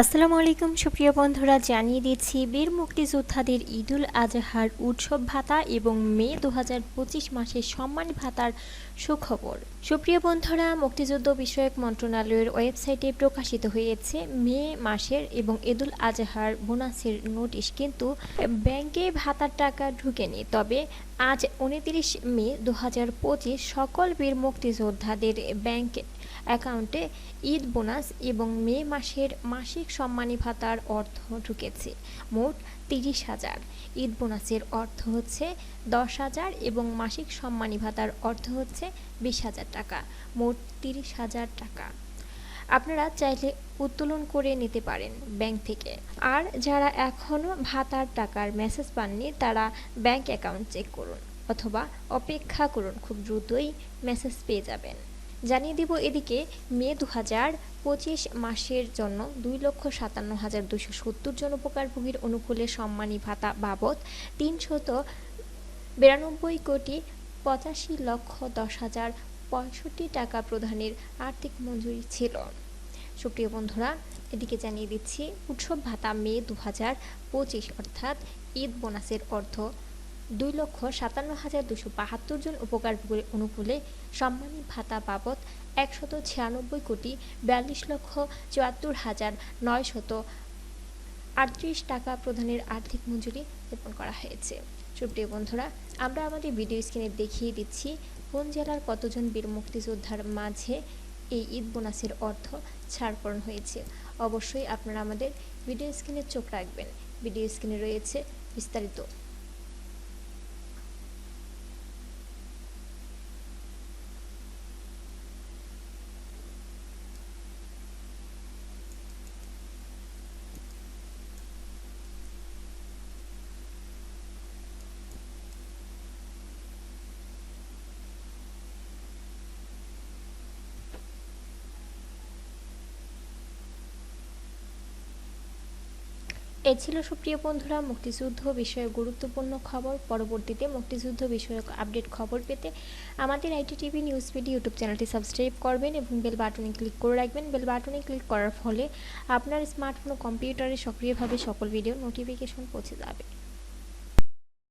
আসসালামু আলাইকুম, সুপ্রিয় বন্ধুরা, জানিয়ে দিচ্ছি, বীর মুক্তিযোদ্ধাদের ঈদুল আজহার উৎসব ভাতা এবং মে দু মাসের সম্মান ভাতার সুখবর। সুপ্রিয় বন্ধুরা, মুক্তিযুদ্ধ বিষয়ক মন্ত্রণালয়ের ওয়েবসাইটে প্রকাশিত হয়েছে মে মাসের এবং ঈদুল আজহার বোনাসের নোটিশ, কিন্তু ব্যাংকে ভাতার টাকা ঢুকেনি। তবে আজ উনত্রিশ মে দু হাজার পঁচিশ সকল বীর মুক্তিযোদ্ধাদের ব্যাংক অ্যাকাউন্টে ঈদ বোনাস এবং মে মাসের মাসিক সম্মানী ভাতার অর্থ ঢুকেছে। মোট তিরিশ হাজার। ঈদ বোনাসের অর্থ হচ্ছে দশ হাজার এবং মাসিক সম্মানী ভাতার অর্থ হচ্ছে বিশ হাজার টাকা। মোট তিরিশ হাজার টাকা। আপনারা চাইলে উত্তোলন করে নিতে পারেন ব্যাংক থেকে। আর যারা এখনও ভাতার টাকার মেসেজ পাননি, তারা ব্যাংক অ্যাকাউন্ট চেক করুন অথবা অপেক্ষা করুন, খুব দ্রুতই মেসেজ পেয়ে যাবেন। জানিয়ে দিব এদিকে, মে দু হাজার পঁচিশ মাসের জন্য দুই লক্ষ সাতান্ন হাজার দুশো সত্তর জন উপকারভোগীর অনুকূলে সম্মানী ভাতা বাবদ তিনশত বিরানব্বই কোটি পঁচাশি লক্ষ দশ হাজার পঁয়ষট্টি টাকা প্রদানের আর্থিক মঞ্জুরি ছিল। সুপ্রিয় বন্ধুরা, এদিকে জানিয়ে দিচ্ছি, উৎসব ভাতা মে দু হাজার পঁচিশ অর্থাৎ ঈদ বোনাসের অর্থ দুই লক্ষ সাতান্ন হাজার দুশো বাহাত্তর জন উপকারভোগীর অনুকূলে সম্মানী ভাতা বাবদ একশত ছিয়ানব্বই কোটি বিয়াল্লিশ লক্ষ চুয়াত্তর হাজার নয়শত আটত্রিশ টাকা প্রদানের আর্থিক মঞ্জুরি জ্ঞাপন করা হয়েছে। সুপ্রিয় বন্ধুরা, আমরা আমাদের ভিডিও স্ক্রিনে দেখিয়ে দিচ্ছি, কোন জেলার কতজন বীর মুক্তিযোদ্ধার মাঝে এই ঈদ বোনাসের অর্থ ছাড়পণ হয়েছে। অবশ্যই আপনারা আমাদের ভিডিও স্ক্রিনে চোখ রাখবেন। ভিডিও স্ক্রিনে রয়েছে বিস্তারিত। এ ছিল সুপ্রিয় বন্ধুরা মুক্তিযুদ্ধ বিষয়ে গুরুত্বপূর্ণ খবর। পরবর্তীতে মুক্তিযুদ্ধ বিষয়ক আপডেট খবর পেতে আমাদের IT TV news feed YouTube চ্যানেলটি সাবস্ক্রাইব করবেন এবং বেল বাটনে ক্লিক করে রাখবেন। বেল বাটনে ক্লিক করার ফলে আপনার স্মার্টফোন ও কম্পিউটারে সক্রিয়ভাবে সকল ভিডিও নোটিফিকেশন পৌঁছে যাবে।